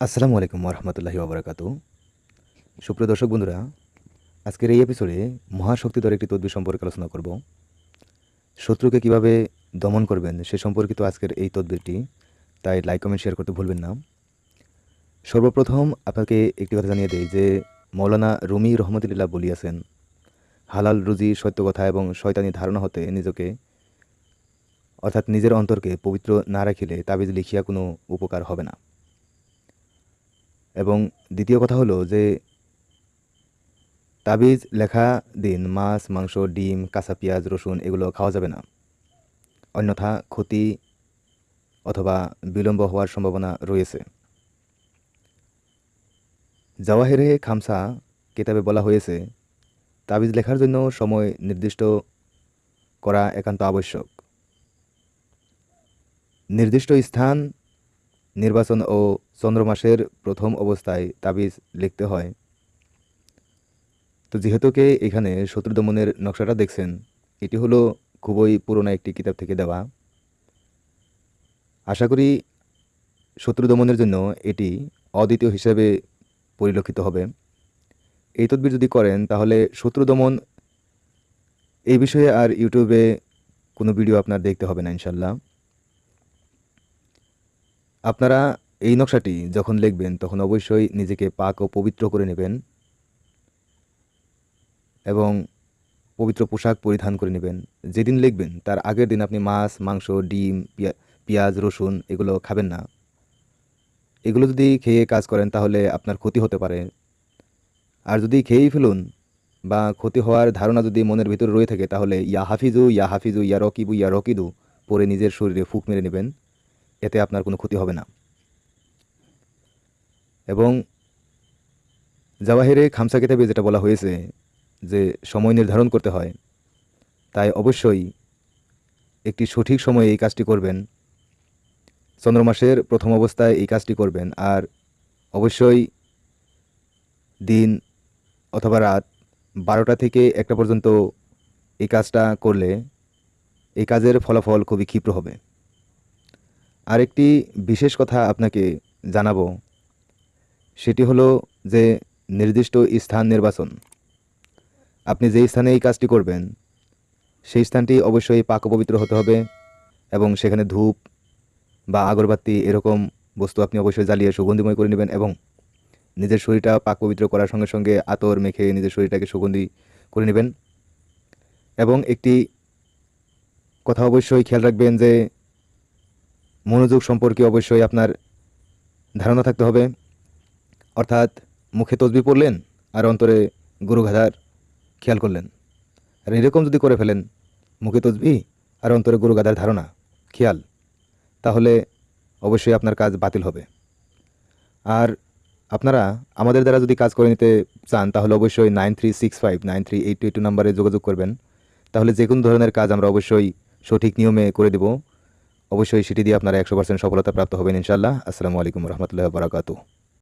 আসসালামু আলাইকুম রহমতুল্লাহি ওবরাকাত সুপ্রিয় দর্শক বন্ধুরা, আজকের এই এপিসোডে মহাশক্তিধর একটি তদ্বির সম্পর্কে আলোচনা করব। শত্রুকে কীভাবে দমন করবেন সে সম্পর্কিত আজকের এই তদ্বিরটি, তাই লাইক কমেন্ট শেয়ার করতে ভুলবেন না। সর্বপ্রথম আপনাকে একটি কথা জানিয়ে দেই যে, মৌলানা রুমি রহমতুল্লাহ বলিয়াছেন, হালাল রুজি সত্য কথা এবং শয়তানি ধারণা হতে নিজকে, অর্থাৎ নিজের অন্তরকে পবিত্র না রাখিলে তাবিজ লিখিয়া কোনো উপকার হবে না। এবং দ্বিতীয় কথা হলো যে তাবিজ, লেখা, দিন, মাছ, মাংস, ডিম, কাঁচা পেঁয়াজ, রসুন এগুলো খাওয়া যাবে না। অন্যথা ক্ষতি অথবা বিলম্ব হওয়ার সম্ভাবনা রয়েছে। জাওয়াহেরে খামসা কিতাবে বলা হয়েছে, তাবিজ লেখার জন্য সময় নির্দিষ্ট করা একান্ত আবশ্যক। নির্দিষ্ট স্থান নির্বাচন ও চন্দ্রমাসের প্রথম অবস্থায় তাবিজ লিখতে হয়। তো যেহেতুকে এখানে শত্রু দমনের নকশাটা দেখছেন, এটি হলো খুবই পুরনো একটি কিতাব থেকে দেওয়া। আশা করি শত্রু দমনের জন্য এটি অদ্বিতীয় হিসেবে পরিলক্ষিত হবে। এই তদবির যদি করেন, তাহলে শত্রু দমন এই বিষয়ে আর ইউটিউবে কোনো ভিডিও আপনার দেখতে হবে না, ইনশাল্লাহ। আপনারা এই নকশাটি যখন লিখবেন, তখন অবশ্যই নিজেকে পাক ও পবিত্র করে নেবেন এবং পবিত্র পোশাক পরিধান করে নেবেন। যেদিন লিখবেন, তার আগের দিন আপনি মাছ, মাংস, ডিম, পিয়া- পেঁয়াজ, রসুন এগুলো খাবেন না। এগুলো যদি খেয়ে কাজ করেন, তাহলে আপনার ক্ষতি হতে পারে। আর যদি খেয়েই ফেলুন বা ক্ষতি হওয়ার ধারণা যদি মনের ভিতরে রয়ে থাকে, তাহলে ইয়া হাফিজু ইয়া হাফিজু, ইয়া রকিবু, ইয়া রকিদু পরে নিজের শরীরে ফুক মেরে নেবেন। এতে আপনার কোনো ক্ষতি হবে না। এবং জাওয়াহিরে খামসা কিতাবে যেটা বলা হয়েছে যে সময় নির্ধারণ করতে হয়, তাই অবশ্যই একটি সঠিক সময়ে এই কাজটি করবেন। চন্দ্রমাসের প্রথম অবস্থায় এই কাজটি করবেন আর অবশ্যই দিন অথবা রাত বারোটা থেকে একটা পর্যন্ত এই কাজটা করলে এই কাজের ফলাফল খুবই ক্ষিপ্র হবে। আরেকটি বিশেষ কথা আপনাকে জানাব। সেটি হলো যে নির্দিষ্ট স্থান নির্বাচন। আপনি যেই স্থানে এই কাজটি করবেন, সেই স্থানটি অবশ্যই পাক পবিত্র হতে হবে এবং সেখানে ধূপ বা আগরবাতি এরকম বস্তু আপনি অবশ্যই জ্বালিয়ে সুগন্ধিময় করে নেবেন এবং নিজের শরীরটা পাক পবিত্র করার সঙ্গে সঙ্গে আতর মেখে নিজের শরীরটাকে সুগন্ধি করে নেবেন। এবং একটি কথা অবশ্যই খেয়াল রাখবেন যে মনোযোগ সম্পর্কে অবশ্যই আপনার ধারণা থাকতে হবে। অর্থাৎ মুখে তসবি পড়লেন আর অন্তরে গুরু গাধার খেয়াল করলেন। আর এরকম যদি করে ফেলেন, মুখে তসবি আর অন্তরে গুরু গাধার ধারণা, খেয়াল, তাহলে অবশ্যই আপনার কাজ বাতিল হবে। আর আপনারা আমাদের দ্বারা যদি কাজ করে নিতে চান, তাহলে অবশ্যই nine three six five, nine three eight two নাম্বারে যোগাযোগ করবেন। তাহলে যে কোনো ধরনের কাজ আমরা অবশ্যই সঠিক নিয়মে করে দেব। অবশ্যই সেটি দিয়ে আপনারা একশো পার্সেন্ট সফলতা প্রাপ্ত হবেন ইনশাল্লাহ আসসালামু আলাইকুম রহমতুল্লাহ বারাকাতু